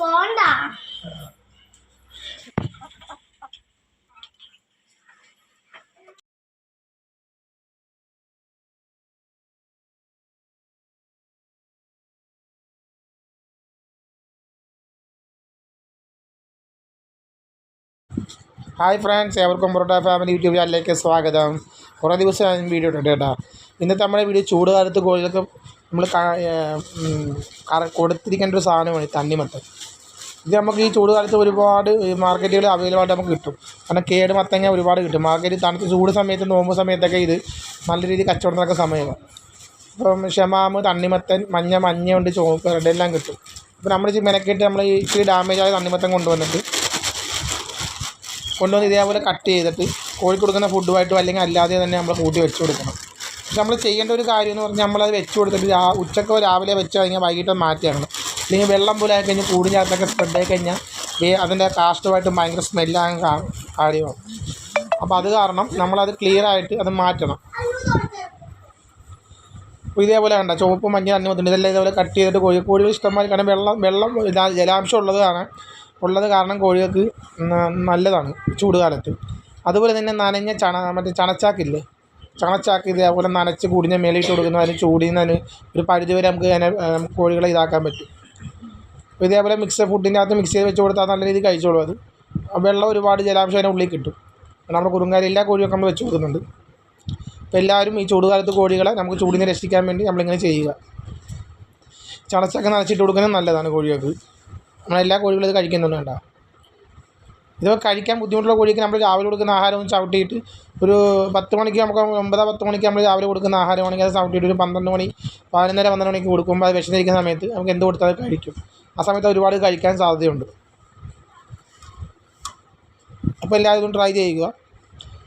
പോണ്ടാ hi friends ഏവർക്കും parotta family YouTube ചാനലിലേക്ക് സ്വാഗതം. കുറേ ദിവസം ഞാൻ വീഡിയോ ഇട്ടിട്ട് കേട്ടോ. ഇന്നത്തെ നമ്മുടെ വീഡിയോ ചൂട് കാലത്ത് കോഴികൾക്ക് നമ്മൾ കൊടുത്തിരിക്കേണ്ട ഒരു സാധനമാണ് തണ്ണിമത്തൻ. ഇത് നമുക്ക് ഈ ചൂട് കാലത്ത് ഒരുപാട് മാർക്കറ്റുകളിൽ അവൈലബിൾ ആയിട്ട് നമുക്ക് കിട്ടും. കാരണം കേട് മത്തങ്ങ ഒരുപാട് കിട്ടും. മാർക്കറ്റ് തണുത്ത് ചൂട് സമയത്ത് നോമ്പ് സമയത്തൊക്കെ ഇത് നല്ല രീതിയിൽ കച്ചവടം നടക്കുന്ന സമയമാണ്. ഇപ്പം ഷമാമ് തണ്ണിമത്തൻ മഞ്ഞ മഞ്ഞയുണ്ട് ചുവപ്പ് റെഡ് എല്ലാം കിട്ടും. അപ്പോൾ നമ്മൾ മെനക്കെട്ട് നമ്മൾ ഈ ഇച്ചിരി ഡാമേജ് ആയ തണ്ണിമത്തൻ കൊണ്ടുവന്നിട്ട് കൊണ്ടുവന്ന് ഇതേപോലെ കട്ട് ചെയ്തിട്ട് കോഴിക്ക് കൊടുക്കുന്ന ഫുഡുമായിട്ടും അല്ലെങ്കിൽ അല്ലാതെ തന്നെ നമ്മൾ കൂട്ടി വെച്ച് കൊടുക്കണം. നമ്മൾ ചെയ്യേണ്ട ഒരു കാര്യം എന്ന് പറഞ്ഞാൽ നമ്മളത് വെച്ച് കൊടുത്തിട്ട് രാ ഉച്ചക്കോ രാവിലെ വെച്ച് കഴിഞ്ഞാൽ വൈകിട്ട് മാറ്റിയാണ് അല്ലെങ്കിൽ വെള്ളം പോലെ ആയി കഴിഞ്ഞാൽ കൂടിനകത്തൊക്കെ സ്പ്രെഡ് ആയി കഴിഞ്ഞാൽ അതിന്റെ കാഷ്ടമായിട്ട് ഭയങ്കര സ്മെല്ലാകാൻ കാര്യമാണ് അപ്പോൾ അത് കാരണം നമ്മളത് ക്ലിയർ ആയിട്ട് അത് മാറ്റണം. ഇതേപോലെ കണ്ട ചുവപ്പ് മഞ്ഞ തണ്ണിമത്തുണ്ട് ഇതെല്ലാം ഇതേപോലെ കട്ട് ചെയ്തിട്ട് കോഴി കോഴികൾ ഇഷ്ടംമാതിരി കാരണം വെള്ളം വെള്ളം ജലാംശം ഉള്ളത് കാരണം ഉള്ളത് കാരണം കോഴികൾക്ക് നല്ലതാണ് ചൂടുകാലത്ത്. അതുപോലെ തന്നെ നനഞ്ഞ ചണ മറ്റേ ചണച്ചാക്കില്ലേ? ചണച്ചാക്ക് ഇതേപോലെ നനച്ച് കൂടിഞ്ഞ മേലിട്ട് കൊടുക്കുന്ന. അതിന് ചൂടിന്നതിന് ഒരു പരിധി വരെ നമുക്ക് അതിനെ കോഴികളെ ഇതാക്കാൻ പറ്റും. അപ്പോൾ ഇതേപോലെ മിക്സ് ഫുഡിന്റെ അകത്ത് മിക്സ് ചെയ്ത് വെച്ച് കൊടുത്താൽ നല്ല രീതിയിൽ കഴിച്ചോളൂ അത്. വെള്ളം ഒരുപാട് ജലാംശം അതിന്റെ ഉള്ളിൽ കിട്ടും. നമ്മുടെ കുറുങ്കാരി എല്ലാ കോഴിയൊക്കെ നമ്മൾ വെച്ച് കൊടുക്കുന്നുണ്ട്. അപ്പോൾ എല്ലാവരും ഈ ചൂടുകാലത്ത് കോഴികളെ നമുക്ക് ചൂടിനെ രക്ഷിക്കാൻ വേണ്ടി നമ്മളിങ്ങനെ ചെയ്യുക. ചണച്ചൊക്കെ നനച്ചിട്ട് കൊടുക്കുന്നത് നല്ലതാണ് കോഴികൾക്ക്. നമ്മളെല്ലാ കോഴികളും ഇത് കഴിക്കുന്നുണ്ട് കേട്ടോ ഇത് കഴിക്കാൻ ബുദ്ധിമുട്ടുള്ള കോഴിക്ക് നമ്മൾ രാവിലെ കൊടുക്കുന്ന ആഹാരം ചവിട്ടിയിട്ട് ഒരു പത്ത് മണിക്ക് നമുക്ക് ഒമ്പതോ പത്ത് മണിക്ക് നമ്മൾ രാവിലെ കൊടുക്കുന്ന ആഹാരമാണെങ്കിൽ അത് ചവിട്ടിയിട്ട് ഒരു പന്ത്രണ്ട് മണി പതിനൊന്നര പന്ത്രണ്ട് മണിക്ക് കൊടുക്കുമ്പോൾ അത് വിശന്നിരിക്കുന്ന സമയത്ത് നമുക്ക് എന്ത് കൊടുത്താൽ കഴിക്കും. ആ സമയത്ത് ഒരുപാട് കഴിക്കാൻ സാധ്യതയുണ്ട്. അപ്പോൾ എല്ലാവരും ഇതും ട്രൈ ചെയ്യുക.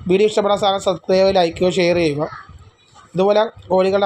വീഡിയോ ഇഷ്ടപ്പെടാൻ സാധനം സബ്സ്ക്രൈബ് ലൈക്കുകയോ ഷെയർ ചെയ്യുക. ഇതുപോലെ കോഴികളുടെ